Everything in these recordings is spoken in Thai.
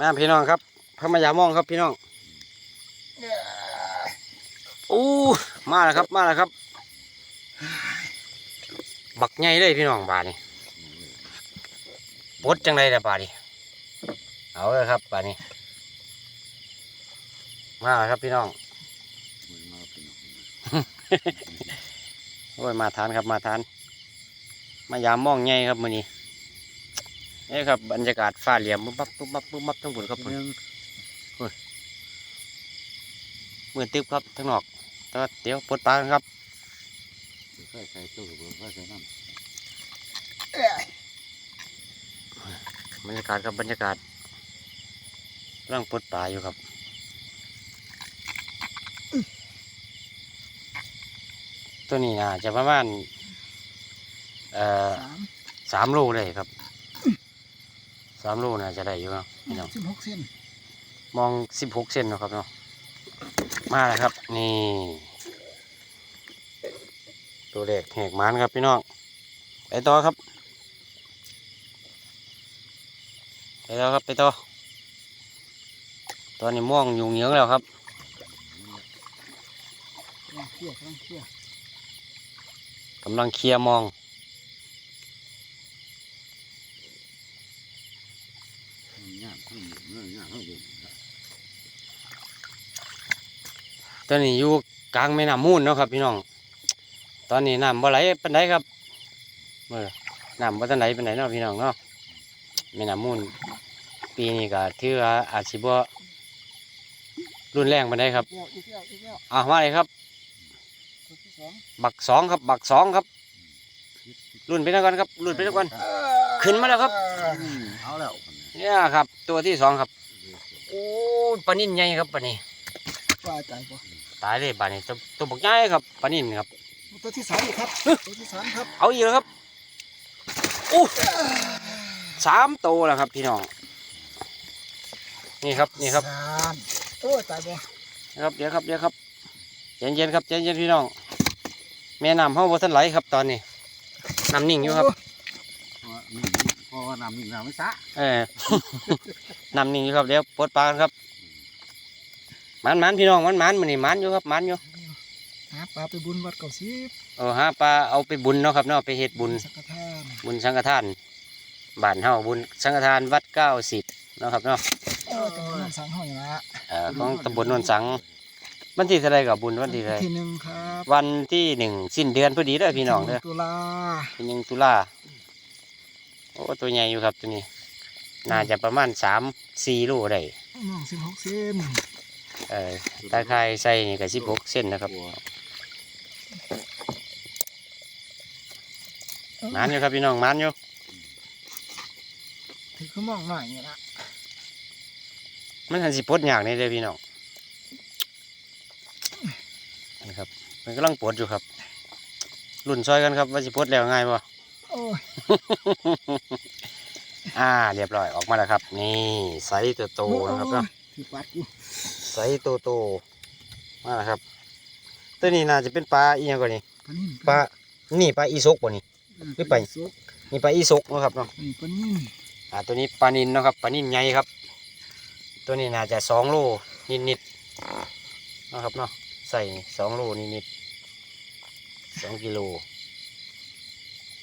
มาพี่น้องครับพระมายามองครับพี่น้องอู้มาแล้วครับมาแล้วครับ บักใหญ่เลยพี่น้องบาดนี้ปดจังไรแต่บาดนี้เอาเลยครับบาดนี้มาแล้วครับพี่น้องโอ้ยมาทานครับมาทาน มายามมองใหญ่ครับมือนี้ นี่ครับบรรยากาศฟ้าเหลี่ยมปุ๊บปั๊บปุ๊บปั๊บปุ๊บปั๊บทั้งหมดครับผมมือตึ๊บครับทั้งนอกแต่ว่าเดี๋ยวปลดปลากันครับใส่ใส่ตู้กับใส่น้บรรยากาศครับบรรยากาศกำลังปลดปลาอยู่ครับตัวนี้นะจะประมาณเอ่อสามสามโลเลยครับ สามโลน่าจะได้อยู่เนาะพี่น้องสิบหกเส้นมองสิบหกเซนเนาะครับเนาะมาแล้วครับ นี่ตัวเด็กแหกมันครับพี่น้องไปต่อครับไปต่อครับไปต่อตอนนี้ม่วงยุงเหยิงแล้วครับกำลังเคี่ยวกำลังเคี่ยวกำลังเคลียร์มองำย่างข้างเนื้อย่างข้างบนตอนนี้อยู่กลางแม่น้ำมูลเนาะครับพี่น้อง ตอนนี้น้ำบ่ไหลปานใดครับเมื่อน้ำบ่ทันไหลปานใดเนาะพี่น้องเนาะแม่น้ำมูลปีนี้ก็ถือว่าอาจสิบ่รุนแรงปานใดครับเคี่ยวอีกแล้วอีกแล้วอะมาเลยครับ บักสองครับ บักสองครับ รุ่นไปแล้วกันครับ รุ่นไปแล้วกันขึ้นมาแล้วครับเอาแล้ว เนี่ยครับ ตัวที่สองครับโอ้ยปลานิ่นใหญ่ครับปลานี้ว่าตายปะตายเลยปลานี้ตัวตัวบักใหญ่ครับปลานิ่นครับ ตัวที่สามอีกครับ ตัวที่สามครับ เอาอีกแล้วครับโอ้สามตัวแล้วครับพี่น้อง นี่ครับนี่ครับสามโอ้ยตายปะนะครับเดี๋ยวครับเดี๋ยวครับเย็นๆครับเย็นๆพี่น้อง แม่น้ำห้องบัทันไหลครับตอนนี้น้ำนิ่งอยู่ครับ พอนำหนึ่งน้ำไม่ซะเออนำนิ่งอยู่ครับเดี๋ยวปลดปลากันครับมันมันพี่น้องมันมันมันนี่มันอยู่ครับมันอยู่หาปลาไปบุญวัดเก่าซีบเออฮะปลาเอาไปบุญเนาะครับเนาะไปเฮ็ดบุญสังฆทานบุญสังฆทานบ้านเฮาบุญสังฆทานวัดเก้าสิบเนาะครับเนาะเออตำบลนนสังห้อยนะเอ่อของตำบลโนนสังวันที่เท่าไรกับบุญวันที่เท่าไรที่หนึ่งครับวันที่หนึ่งสิ้นเดือนพอดีเด้อพี่น้องเด้อตุลาที่หนึ่งตุลาโอ้ตัวใหญ่อยู่ครับตัวนี้ น่าจะประมาณสามสี่โลได้น้องสิบหกเส้นเอ่อตาไคร้ใส่นี่ก็สิบหกเส้นนะครับหมันอยู่ครับพี่น้องหมันอยู่ถือเขามองหน่อยนี่ละมันทันสิปลดยากนี่เด้อพี่น้องนี่ครับมันกำลังปลดอยู่ครับรุ่นซอยกันครับว่าสิปลดแล้วง่ายป่โอ้ยอ่า เรียบร้อยออกมาแล้วครับ นี่ไซส์ตัวโตนะครับเนาะถือปัดอยู่ไซส์ตัวโตมาแล้วครับ ตัวนี้น่าจะเป็นปลาอีหยังกว่านี่ปลานิ่มปลานี่ปลาอีซกบ่นี่ขึ้นไปซุกนี่ปลาอีซกเนาะครับเนาะนี่ปลานิ่มอ่าตัวนี้ปลานินเนาะครับปลานินใหญ่ครับ ตัวนี้น่าจะสองโลนิดนิดๆเนาะครับเนาะใส่สองโลนิดนิดๆสองกิโล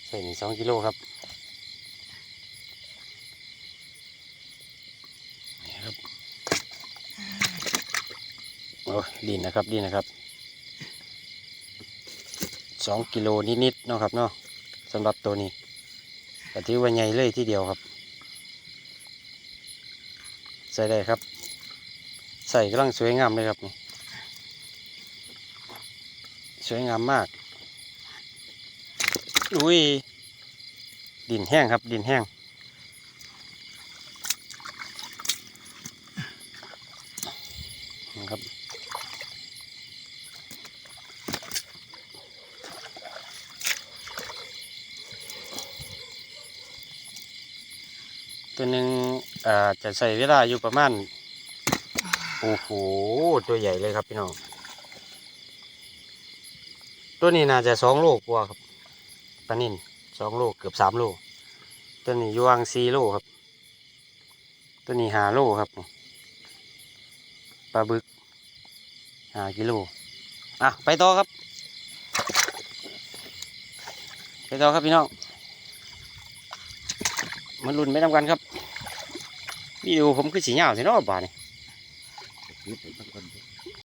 ใส่นี่สองกิโลครับนี่ครับโอ้ดินนะครับดินนะครับสองกิโลนิดนิดๆเนาะครับเนาะสำหรับตัวนี้ก็ถือว่าใหญ่เลยทีเดียวครับ ใส่ได้ครับ ใส่กำลังสวยงามเลยครับนี่สวยงามมาก อุ้ย ดินแห้งครับ ดินแห้ง นะครับ ตัวหนึ่งอาจะใส่เวลาอยู่ประมาณ โอ้โห ตัวใหญ่เลยครับพี่น้อง ตัวนี้น่าจะสองโลกว่าครับ ปลานินสองโลเกือบสามโลตัวนี้ยวางสี่โลครับ ตัวนี้หาโลครับปลาบึกหากิโลอะไปต่อครับ ไปต่อครับพี่น้องมันรุนไม่ทำกันครับวิดีโอผมคือสีเหยาวใช่เนาะบานี่ย